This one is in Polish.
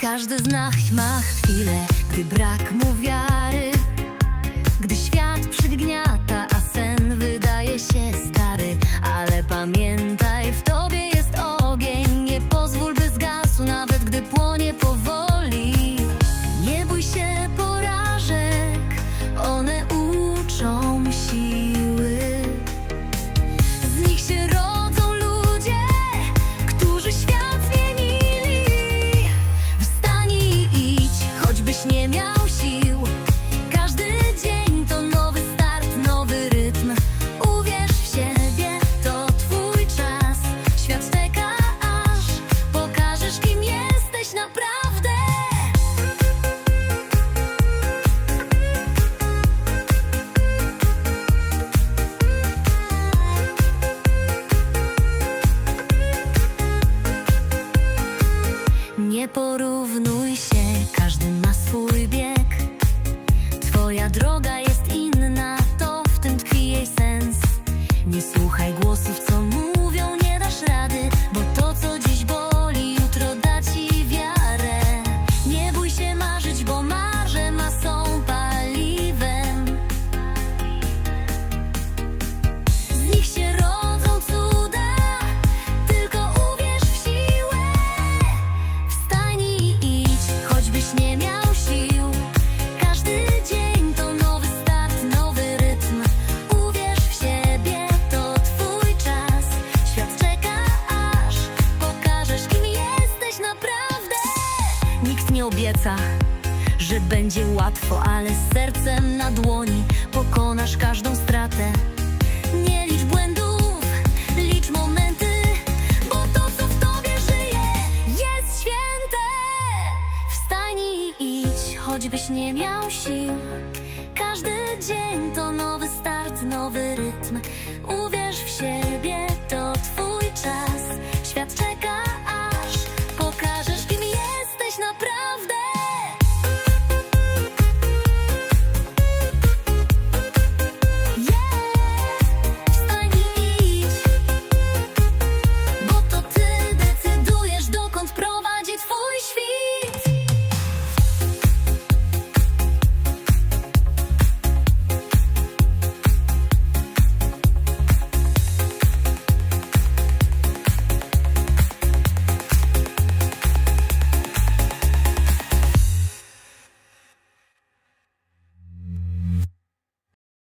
Każdy z nas ma chwilę, gdy brak mu wiary Każdy dzień to nowy start, nowy rytm. Uwierz w siebie, to twój czas. Świat czeka, aż pokażesz, kim jesteś naprawdę. Nie porównuj się, każdy ma swój bieg. трогай Nikt nie obieca, że będzie łatwo, ale z sercem na dłoni pokonasz każdą stratę. Nie licz błędów, licz momenty, bo to, co w tobie żyje, jest święte. Wstań i idź, choćbyś nie miał sił. Każdy dzień to nowy start, nowy rytm.